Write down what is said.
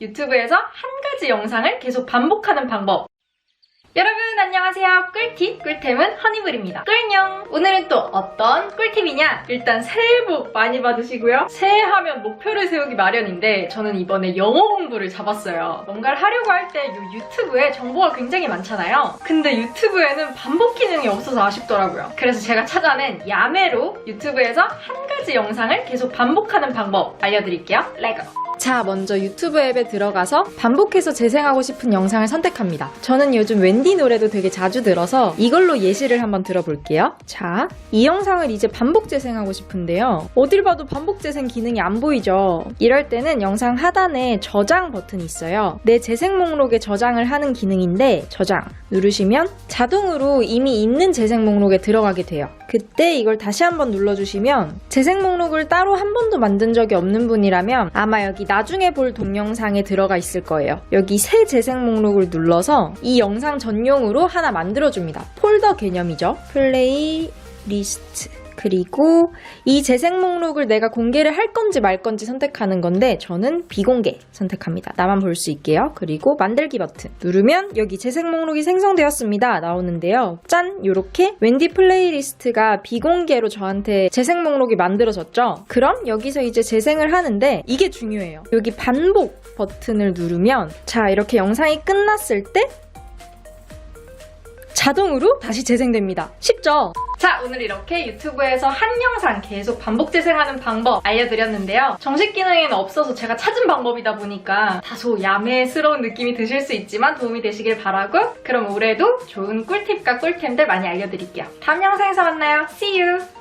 유튜브에서 한 가지 영상을 계속 반복하는 방법. 여러분 안녕하세요. 꿀팁 꿀템은 허니물입니다. 꿀녕! 오늘은 또 어떤 꿀팁이냐? 일단 새해 복 많이 받으시고요. 새해 하면 목표를 세우기 마련인데 저는 이번에 영어 공부를 잡았어요. 뭔가를 하려고 할 때 유튜브에 정보가 굉장히 많잖아요. 근데 유튜브에는 반복 기능이 없어서 아쉽더라고요. 그래서 제가 찾아낸 야매로 유튜브에서 한 가지 영상을 계속 반복하는 방법 알려드릴게요. 레고! 자, 먼저 유튜브 앱에 들어가서 반복해서 재생하고 싶은 영상을 선택합니다. 저는 요즘 웬디 노래도 되게 자주 들어서 이걸로 예시를 한번 들어볼게요. 자, 이 영상을 이제 반복 재생하고 싶은데요. 어딜 봐도 반복 재생 기능이 안 보이죠? 이럴 때는 영상 하단에 저장 버튼이 있어요. 내 재생 목록에 저장을 하는 기능인데 저장 누르시면 자동으로 이미 있는 재생 목록에 들어가게 돼요. 그때 이걸 다시 한번 눌러주시면 재생 목록을 따로 한 번도 만든 적이 없는 분이라면 아마 여기 나중에 볼 동영상에 들어가 있을 거예요. 여기 새 재생 목록을 눌러서 이 영상 전용으로 하나 만들어줍니다. 폴더 개념이죠. 플레이 리스트. 그리고 이 재생 목록을 내가 공개를 할 건지 말 건지 선택하는 건데 저는 비공개 선택합니다. 나만 볼 수 있게요. 그리고 만들기 버튼 누르면 여기 재생 목록이 생성되었습니다. 나오는데요. 짠! 요렇게 웬디 플레이리스트가 비공개로 저한테 재생 목록이 만들어졌죠. 그럼 여기서 이제 재생을 하는데 이게 중요해요. 여기 반복 버튼을 누르면 자 이렇게 영상이 끝났을 때 자동으로 다시 재생됩니다. 쉽죠? 자, 오늘 이렇게 유튜브에서 한 영상 계속 반복 재생하는 방법 알려드렸는데요. 정식 기능에는 없어서 제가 찾은 방법이다 보니까 다소 야매스러운 느낌이 드실 수 있지만 도움이 되시길 바라고 그럼 올해도 좋은 꿀팁과 꿀템들 많이 알려드릴게요. 다음 영상에서 만나요. See you!